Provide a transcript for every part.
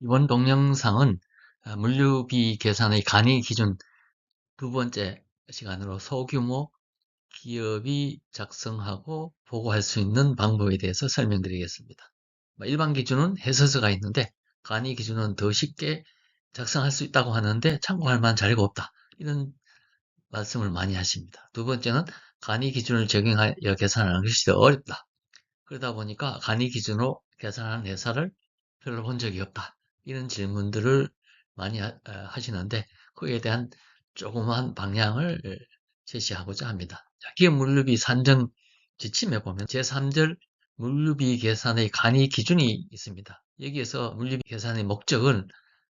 이번 동영상은 아, 물류비 계산의 간이 기준 두 번째 시간으로 소규모 기업이 작성하고 보고할 수 있는 방법에 대해서 설명드리겠습니다. 뭐 일반 기준은 해서서가 있는데 간이 기준은 더 쉽게 작성할 수 있다고 하는데 참고할 만한 자료가 없다. 이런 말씀을 많이 하십니다. 두 번째는 간이 기준을 적용하여 계산하는 것이 더 어렵다. 그러다 보니까 간이 기준으로 계산하는 회사를 별로 본 적이 없다. 이런 질문들을 많이 하, 어, 시는데 그에 대한 조그만 방향을 제시하고자 합니다. 자, 기업 물류비 산정 지침에 보면 제3절 물류비 계산의 간이 기준이 있습니다. 여기에서 물류비 계산의 목적은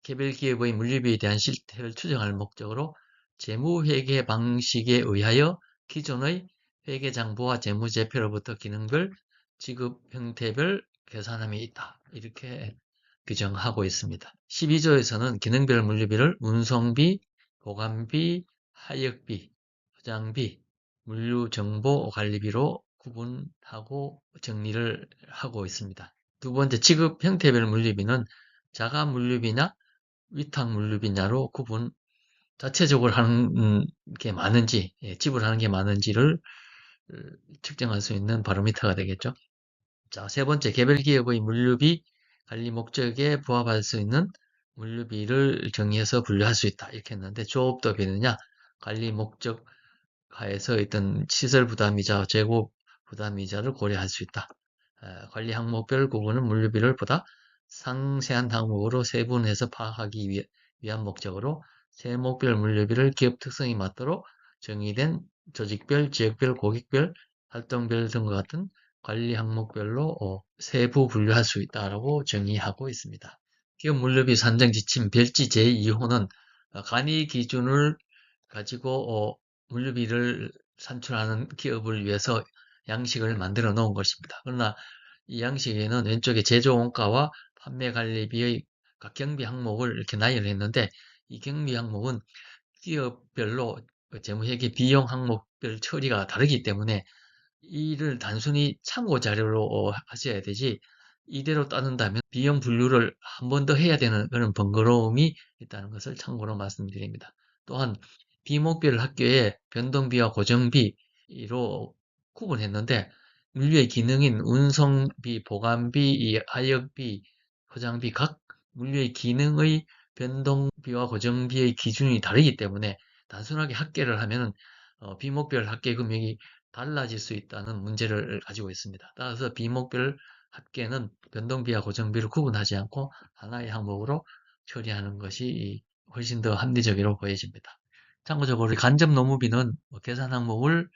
개별 기업의 물류비에 대한 실태를 추정할 목적으로 재무회계 방식에 의하여 기존의 회계장부와 재무제표로부터 기능별, 지급 형태별 계산함이 있다. 이렇게 규정하고 있습니다. 12조에서는 기능별 물류비를 운송비, 보관비, 하역비, 포장비, 물류정보관리비로 구분하고 정리를 하고 있습니다. 두 번째 지급 형태별 물류비는 자가 물류비나 위탁 물류비냐로 구분 자체적으로 하는 게 많은지 예, 지불하는 게 많은지를 어, 측정할 수 있는 바로미터가 되겠죠. 자, 세 번째 개별 기업의 물류비 관리 목적에 부합할 수 있는 물류비를 정의해서 분류할 수 있다. 이렇게 했는데 조업도비느냐 관리 목적 하에서 있던 시설 부담이자 재고 부담이자를 고려할 수 있다. 관리 항목별 구분은 물류비를 보다 상세한 항목으로 세분해서 파악하기 위한 목적으로 세목별 물류비를 기업 특성에 맞도록 정의된 조직별, 지역별, 고객별, 활동별 등과 같은 관리 항목별로 어, 세부 분류할 수 있다고 정의하고 있습니다. 기업 물류비 산정 지침 별지 제2호는 어, 간이 기준을 가지고 어, 물류비를 산출하는 기업을 위해서 양식을 만들어 놓은 것입니다. 그러나 이 양식에는 왼쪽에 제조 원가와 판매 관리비의 각 경비 항목을 이렇게 나열했는데 이 경비 항목은 기업별로 그 재무회계 비용 항목별 처리가 다르기 때문에 이를 단순히 참고 자료로 어, 하셔야 되지 이대로 따른다면 비용 분류를 한 번 더 해야 되는 그런 번거로움이 있다는 것을 참고로 말씀드립니다. 또한 비목별 학교에 변동비와 고정비로 구분했는데 물류의 기능인 운송비, 보관비, 하역비, 포장비 각 물류의 기능의 변동비와 고정비의 기준이 다르기 때문에 단순하게 합계를 하면 어, 비목별 합계 금액이 달라질 수 있다는 문제를 가지고 있습니다. 따라서 비목별 합계는 변동비와 고정비를 구분하지 않고 하나의 항목으로 처리하는 것이 훨씬 더 합리적으로 보여집니다. 참고적으로 간접 노무비는 뭐 계산 항목을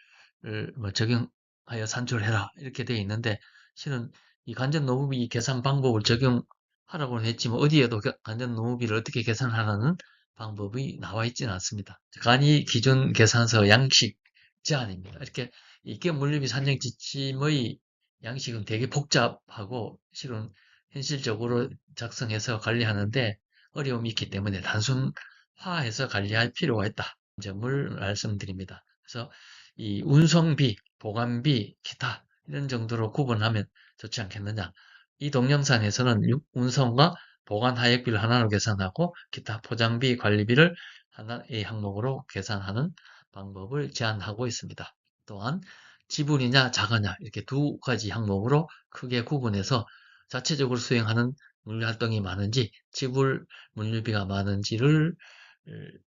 뭐 적용하여 산출해라 이렇게 되어 있는데 실은 이 간접 노무비 계산 방법을 적용하라고는 했지만 어디에도 간접 노무비를 어떻게 계산하라는 방법이 나와 있지는 않습니다. 간이 기준 계산서 양식 제한입니다. 이렇게 이게 물류비 산정 지침의 양식은 되게 복잡하고 실은 현실적으로 작성해서 관리하는데 어려움이 있기 때문에 단순화해서 관리할 필요가 있다. 점을 말씀드립니다. 그래서 이 운송비, 보관비, 기타 이런 정도로 구분하면 좋지 않겠느냐. 이 동영상에서는 운송과 보관 하역비를 하나로 계산하고 기타 포장비, 관리비를 하나의 항목으로 계산하는 방법을 제안하고 있습니다. 또한 지분이냐 자가냐 이렇게 두 가지 항목으로 크게 구분해서 자체적으로 수행하는 물류 활동이 많은지 지불 물류비가 많은지를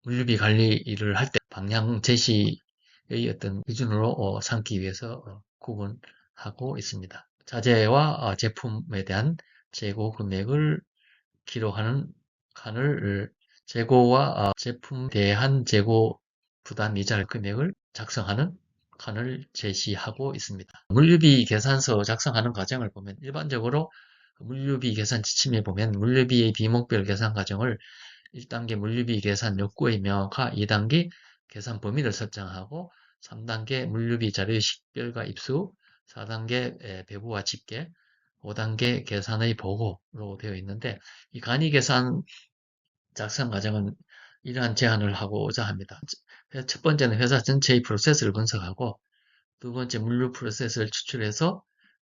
물류비 관리를 할때 방향 제시의 어떤 기준으로 어, 삼기 위해서 어, 구분하고 있습니다. 자재와 어, 제품에 대한 재고 금액을 기록하는 칸을 재고와 제품 대한 재고 부담 이자 금액을 작성하는 칸을 제시하고 있습니다. 물류비 계산서 작성하는 과정을 보면 일반적으로 물류비 계산 지침에 보면 물류비의 비목별 계산 과정을 1단계 물류비 계산 욕구의 명확화, 2단계 계산 범위를 설정하고 3단계 물류비 자료의 식별과 입수, 4단계 배부와 집계, 5단계 계산의 보고로 되어 있는데 이 간이 계산 작성 과정은 이러한 제안을 하고자 합니다. 첫 번째는 회사 전체의 프로세스를 분석하고 두 번째 물류 프로세스를 추출해서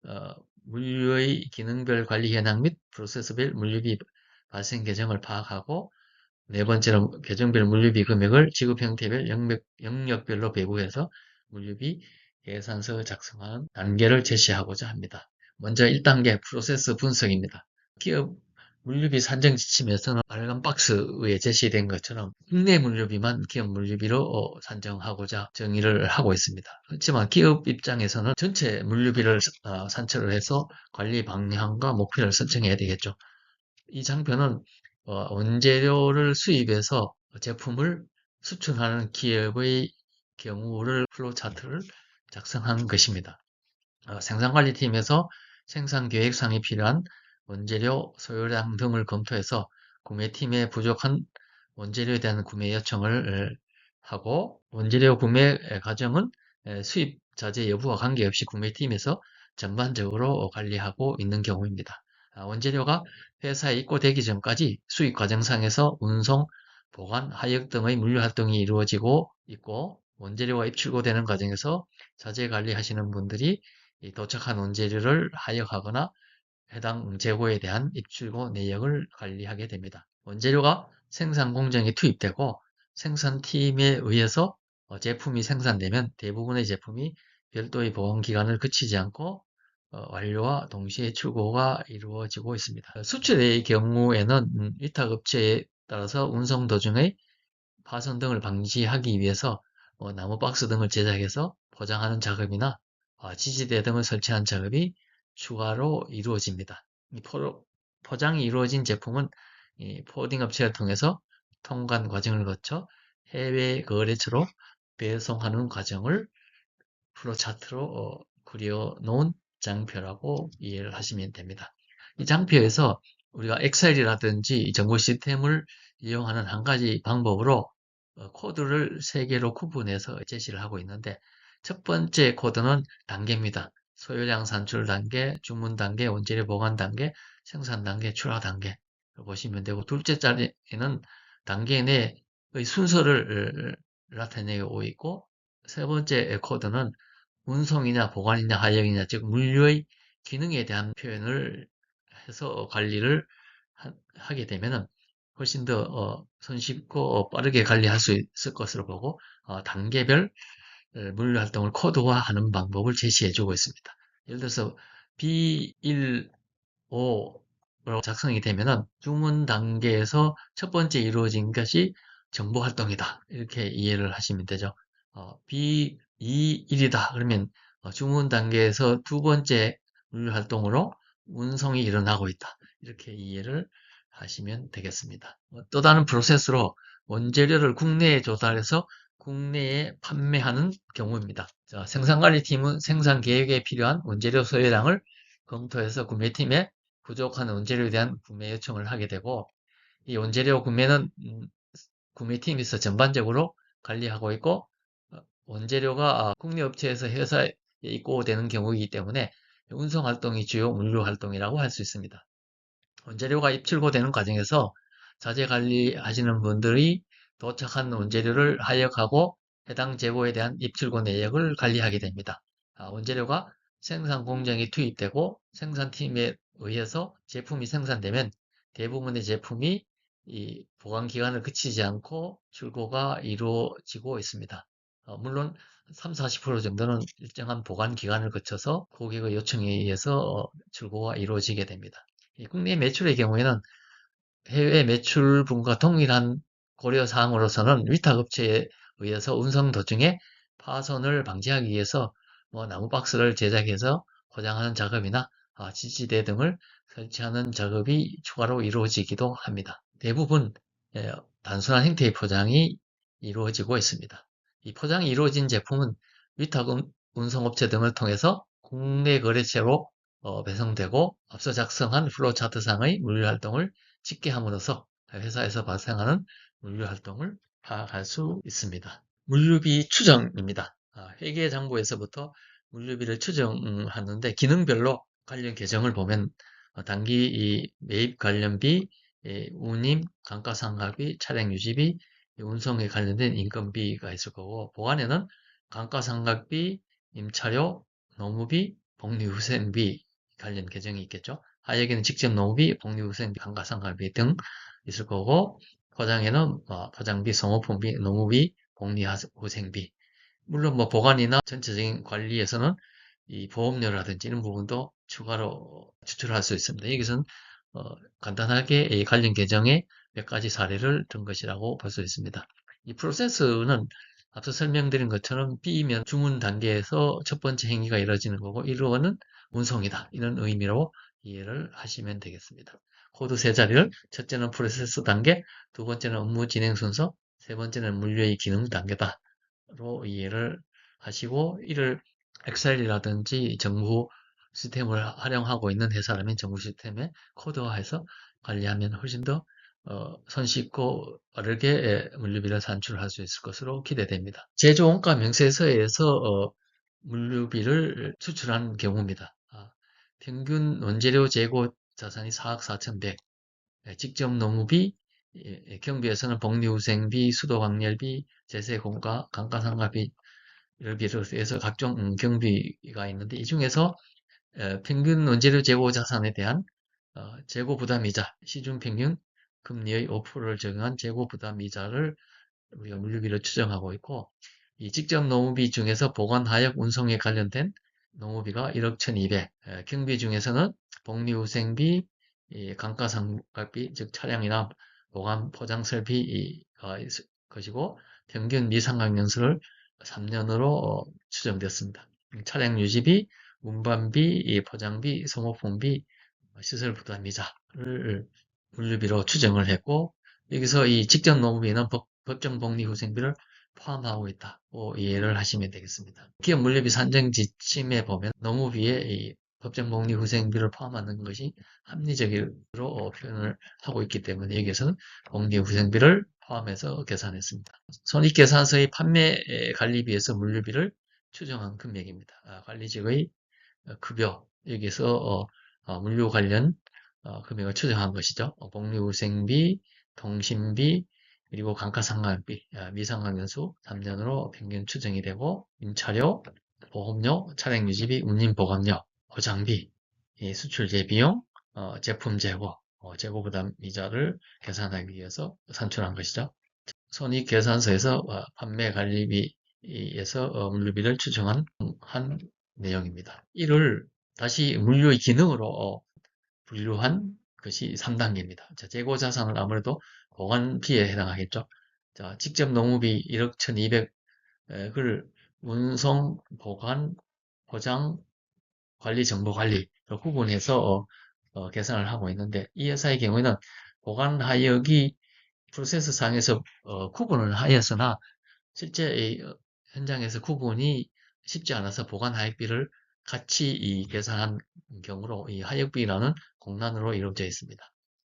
어, 물류의 기능별 관리 현황 및 프로세스별 물류비 발생 계정을 파악하고 네 번째로 계정별 물류비 금액을 지급 형태별 영역, 영역별로 배분해서 물류비 계산서 작성하는 단계를 제시하고자 합니다. 먼저 1단계 프로세스 분석입니다. 기업 물류비 산정 지침에서는 빨간 박스에 제시된 것처럼 국내 물류비만 기업 물류비로 어, 산정하고자 정의를 하고 있습니다. 그렇지만 기업 입장에서는 전체 물류비를 어, 산출을 해서 관리 방향과 목표를 설정해야 되겠죠. 이 장표는 어, 원재료를 수입해서 제품을 수출하는 기업의 경우를 플로 차트를 작성한 것입니다. 생산관리팀에서 생산 계획상에 필요한 원재료 소요량 등을 검토해서 구매팀에 부족한 원재료에 대한 구매 요청을 하고 원재료 구매 과정은 수입 자재 여부와 관계없이 구매팀에서 전반적으로 관리하고 있는 경우입니다. 아, 원재료가 회사에 입고되기 전까지 수입 과정상에서 운송, 보관, 하역 등의 물류 활동이 이루어지고 있고 원재료가 입출고되는 과정에서 자재 관리하시는 분들이 도착한 원재료를 하역하거나 해당 재고에 대한 입출고 내역을 관리하게 됩니다. 원재료가 생산 공정에 투입되고 생산팀에 의해서 어, 제품이 생산되면 대부분의 제품이 별도의 보관 기간을 거치지 않고 어, 완료와 동시에 출고가 이루어지고 있습니다. 수출의 경우에는 음, 위탁업체에 따라서 운송 도중의 파손 등을 방지하기 위해서 어, 나무 박스 등을 제작해서 포장하는 작업이나 지지대 등을 설치한 작업이 추가로 이루어집니다. 포, 포장이 이루어진 제품은 포딩 업체를 통해서 통관 과정을 거쳐 해외 거래처로 배송하는 과정을 플로차트로 어, 그려 놓은 장표라고 이해를 하시면 됩니다. 이 장표에서 우리가 엑셀이라든지 정보 시스템을 이용하는 한 가지 방법으로 어, 코드를 세 개로 구분해서 제시를 하고 있는데 첫 번째 코드는 단계입니다. 소요량 산출 단계, 주문 단계, 원재료 보관 단계, 생산 단계, 출하 단계. 보시면 되고 둘째 자리에는 단계 내의 순서를 나타내고 있고 세 번째 코드는 운송이냐 보관이냐 하역이냐 즉 물류의 기능에 대한 표현을 해서 관리를 하, 게 되면 훨씬 더 어, 손쉽고 어, 빠르게 관리할 수 있을 것으로 보고 어, 단계별 물류 활동을 코드화하는 방법을 제시해 주고 있습니다. 예를 들어서 B15로 작성이 되면은 주문 단계에서 첫 번째 이루어진 것이 정보 활동이다. 이렇게 이해를 하시면 되죠. 어, B21이다. 그러면 어, 주문 단계에서 두 번째 물류 활동으로 운송이 일어나고 있다. 이렇게 이해를 하시면 되겠습니다. 어, 또 다른 프로세스로 원재료를 국내에 조달해서 국내에 판매하는 경우입니다. 자, 생산관리팀은 생산 계획에 필요한 원재료 소요량을 검토해서 구매팀에 부족한 원재료에 대한 구매 요청을 하게 되고 이 원재료 구매는 음, 구매팀에서 전반적으로 관리하고 있고 어, 원재료가 아, 국내 업체에서 회사에 입고되는 경우이기 때문에 운송 활동이 주요 물류 활동이라고 할 수 있습니다. 원재료가 입출고되는 과정에서 자재 관리하시는 분들이 도착한 원재료를 하역하고 해당 재고에 대한 입출고 내역을 관리하게 됩니다. 아, 원재료가 생산 공정에 투입되고 생산팀에 의해서 제품이 생산되면 대부분의 제품이 이 보관 기간을 그치지 않고 출고가 이루어지고 있습니다. 어, 물론 3, 40% 정도는 일정한 보관 기간을 거쳐서 고객의 요청에 의해서 어, 출고가 이루어지게 됩니다. 국내 매출의 경우에는 해외 매출분과 동일한 고려 사항으로서는 위탁업체에 의해서 운송 도중에 파손을 방지하기 위해서 뭐 나무 박스를 제작해서 포장하는 작업이나 아, 지지대 등을 설치하는 작업이 추가로 이루어지기도 합니다. 대부분 예, 단순한 형태의 포장이 이루어지고 있습니다. 이 포장이 이루어진 제품은 위탁 운송업체 등을 통해서 국내 거래처로 어, 배송되고 앞서 작성한 플로차트상의 물류활동을 집계함으로써 회사에서 발생하는 물류 활동을 파악할 수 있습니다. 물류비 추정입니다. 아, 회계장부에서부터 물류비를 추정하는데 기능별로 관련 계정을 보면 어, 단기 매입 관련비, 운임, 감가상각비, 차량 유지비, 운송에 관련된 인건비가 있을 거고 보안에는 감가상각비, 임차료, 노무비, 복리후생비 관련 계정이 있겠죠. 하역에는 직접 농업비, 복리후생비, 감가상각비 등 있을 거고 포장에는 뭐 포장비, 성호품비, 농업비, 복리후생비 물론 뭐 보관이나 전체적인 관리에서는 이 보험료라든지 이런 부분도 추가로 추출할 수 있습니다. 여기서는 어, 간단하게 이 관련 계정의 몇 가지 사례를 든 것이라고 볼 수 있습니다. 이 프로세스는 앞서 설명드린 것처럼 B면 주문 단계에서 첫 번째 행위가 이루어지는 거고 1호는 운송이다. 이런 의미로 이해를 하시면 되겠습니다. 코드 세 자리를 첫째는 프로세스 단계, 두 번째는 업무 진행 순서, 세 번째는 물류의 기능 단계다로 이해를 하시고 이를 엑셀이라든지 정부 시스템을 활용하고 있는 회사라면 정부 시스템에 코드화해서 관리하면 훨씬 더 어, 손쉽고 빠르게 물류비를 산출할 수 있을 것으로 기대됩니다. 제조원가 명세서에서 어, 물류비를 추출한 경우입니다. 아, 평균 원재료 재고 자산이 4억 4,100, 예, 직접 농업비, 예, 예, 경비에서는 복리후생비, 수도광열비, 제세공가, 감가상각비를 비롯해서 각종 음, 경비가 있는데 이 중에서 평균 원재료 재고 자산에 대한 어, 재고 부담이자 시중 평균 금리의 5%를 적용한 재고 부담 이자를 우리가 물류비로 추정하고 있고 이 직접 농업비 중에서 보관, 하역, 운송에 관련된 농업비가 1억 1200, 경비 중에서는 복리후생비, 감가상각비, 즉 차량이나 보관, 포장 설비가 것이고 평균 미상각연수를 3년으로 추정됐습니다. 차량 유지비, 운반비, 포장비, 소모품비, 시설 부담 이자를 물류비로 추정을 했고 여기서 이 직접 농업비는 법, 정 복리 후생비를 포함하고 있다고 이해를 하시면 되겠습니다. 기업 물류비 산정 지침에 보면 농업비에 이 법정 복리 후생비를 포함하는 것이 합리적으로 표현을 하고 있기 때문에 여기에서는 복리 후생비를 포함해서 계산했습니다. 손익계산서의 판매 관리비에서 물류비를 추정한 금액입니다. 아, 관리직의 급여 여기서 어, 어, 물류 관련 어, 금액을 추정한 것이죠. 어, 복리후생비, 통신비, 그리고 감가상각비, 아, 미상각연수 3년으로 평균 추정이 되고 임차료, 보험료, 차량 유지비, 운임보감료, 보장비, 수출제 비용, 어, 제품 재고, 어, 재고 부담 이자를 계산하기 위해서 산출한 것이죠. 손익 계산서에서 어, 판매 관리비에서 어, 물류비를 추정한 한 내용입니다. 이를 다시 물류의 기능으로 분류한 것이 3단계입니다. 자, 재고 자산은 아무래도 보관비에 해당하겠죠. 자, 직접 농업이 1억 1200을 운송, 보관, 포장, 관리, 정보 관리 구분해서 어, 어, 계산을 하고 있는데 이 회사의 경우에는 보관 하역이 프로세스 상에서 어, 구분을 하였으나 실제 어, 현장에서 구분이 쉽지 않아서 보관 하역비를 같이 이 계산한 경우로 이 하역비라는 공란으로 이루어져 있습니다.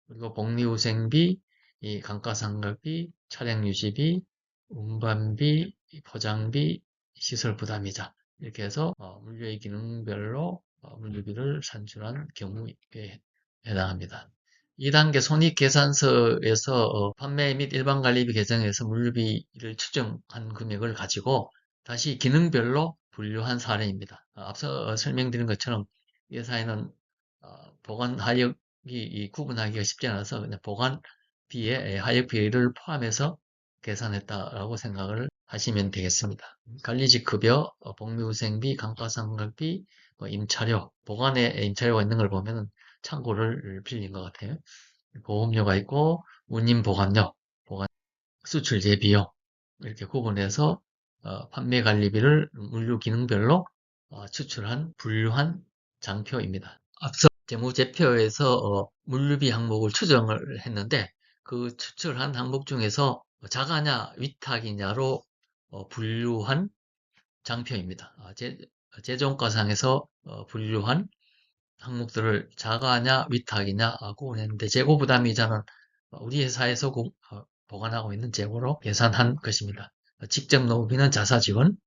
그리고 복리후생비, 이 감가상각비, 차량 유지비, 운반비, 포장비, 시설 부담이자 이렇게 해서 어, 물류의 기능별로 어, 물류비를 산출한 경우에 해당합니다. 2단계 손익계산서에서 어, 판매 및 일반관리비 계정에서 물류비를 추정한 금액을 가지고 다시 기능별로 분류한 사례입니다. 앞서 설명드린 것처럼 이 회사에는 보관 하역이 구분하기가 쉽지 않아서 그냥 보관 비에 하역 비를 포함해서 계산했다라고 생각을 하시면 되겠습니다. 관리직 급여, 어, 복리후생비, 감가상각비, 뭐 임차료, 보관에 임차료가 있는 걸 보면 창고를 빌린 것 같아요. 보험료가 있고 운임 보관료, 보관 수출제 비용 이렇게 구분해서 어, 판매 관리비를 물류 기능별로 어, 추출한 분류한 장표입니다. 앞서 재무제표에서 어, 물류비 항목을 추정을 했는데 그 추출한 항목 중에서 자가냐 위탁이냐로 어, 분류한 장표입니다. 아, 제, 재정가상에서 어, 분류한 항목들을 자가냐 위탁이냐 구분했는데 재고 부담이자는 우리 회사에서 고, 어, 보관하고 있는 재고로 계산한 것입니다. 직접 노비는 자사지원,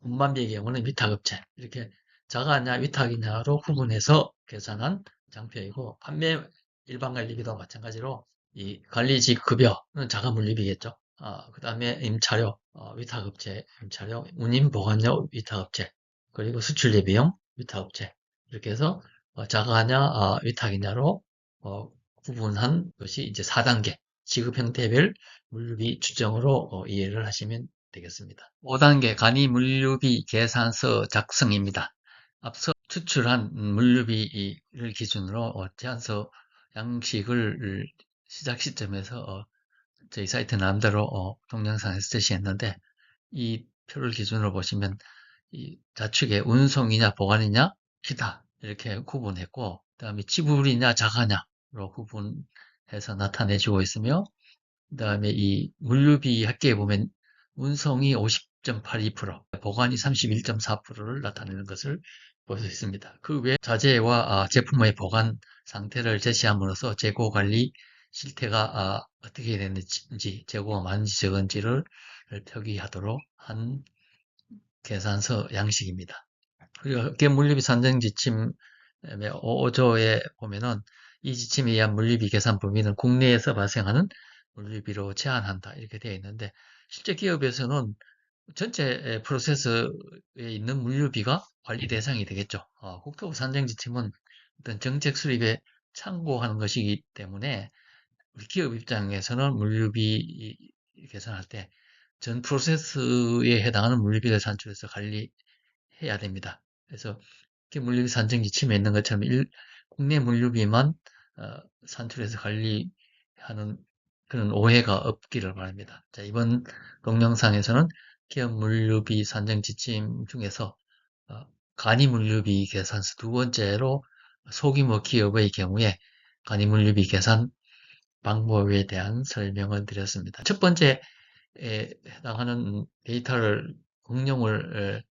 운반비의 경우는 위탁업체. 이렇게 자가냐 위탁이냐로 구분해서 계산한 장표이고 판매 일반 관리비도 마찬가지로 이 관리직 급여는 자가 물리비겠죠. 아, 그 다음에 임차료, 어, 위탁업체, 임차료, 운임 보관료 위탁업체, 그리고 수출예 비용 위탁업체. 이렇게 해서 어, 자가냐, 아, 위탁이냐로 어, 구분한 것이 이제 4단계 지급 형태별 물류비 추정으로 어, 이해를 하시면 되겠습니다. 5단계 간이 물류비 계산서 작성입니다. 앞서 추출한 물류비를 기준으로 어, 제안서 양식을 시작 시점에서 어, 저희 사이트 어, 동영상에서 제시했는데 이 표를 기준으로 보시면 이 좌측에 운송이냐 보관이냐 기타 이렇게 구분했고 그 다음에 지불이냐 자가냐로 구분 해서 나타내주고 있으며 그 다음에 이 물류비 합계에 보면 운송이 50.82% 보관이 31.4%를 나타내는 것을 볼 수 있습니다. 그 외 자재와 아, 제품의 보관 상태를 제시함으로써 재고 관리 실태가 아, 어떻게 됐는지 재고가 많은지 적은지를 표기하도록 한 계산서 양식입니다. 그리고 업계 물류비 산정 지침의 5조에 보면은 이 지침에 의한 물류비 계산 범위는 국내에서 발생하는 물류비로 제한한다 이렇게 되어 있는데 실제 기업에서는 전체 프로세스에 있는 물류비가 관리 대상이 되겠죠. 어, 국토부 산정 지침은 어떤 정책 수립에 참고하는 것이기 때문에 우리 기업 입장에서는 물류비 계산할 때 전 프로세스에 해당하는 물류비를 산출해서 관리해야 됩니다. 그래서 물류비 산정 지침에 있는 것처럼 일, 국내 물류비만 어, 산출해서 관리하는 그런 오해가 없기를 바랍니다. 자, 이번 동영상에서는 기업 물류비 산정 지침 중에서 어, 간이 물류비 계산서 두 번째로 소규모 기업의 경우에 간이 물류비 계산 방법에 대한 설명을 드렸습니다. 첫 번째에 해당하는 데이터를 공룡을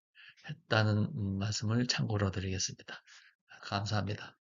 했다는 말씀을 참고로 드리겠습니다. 감사합니다.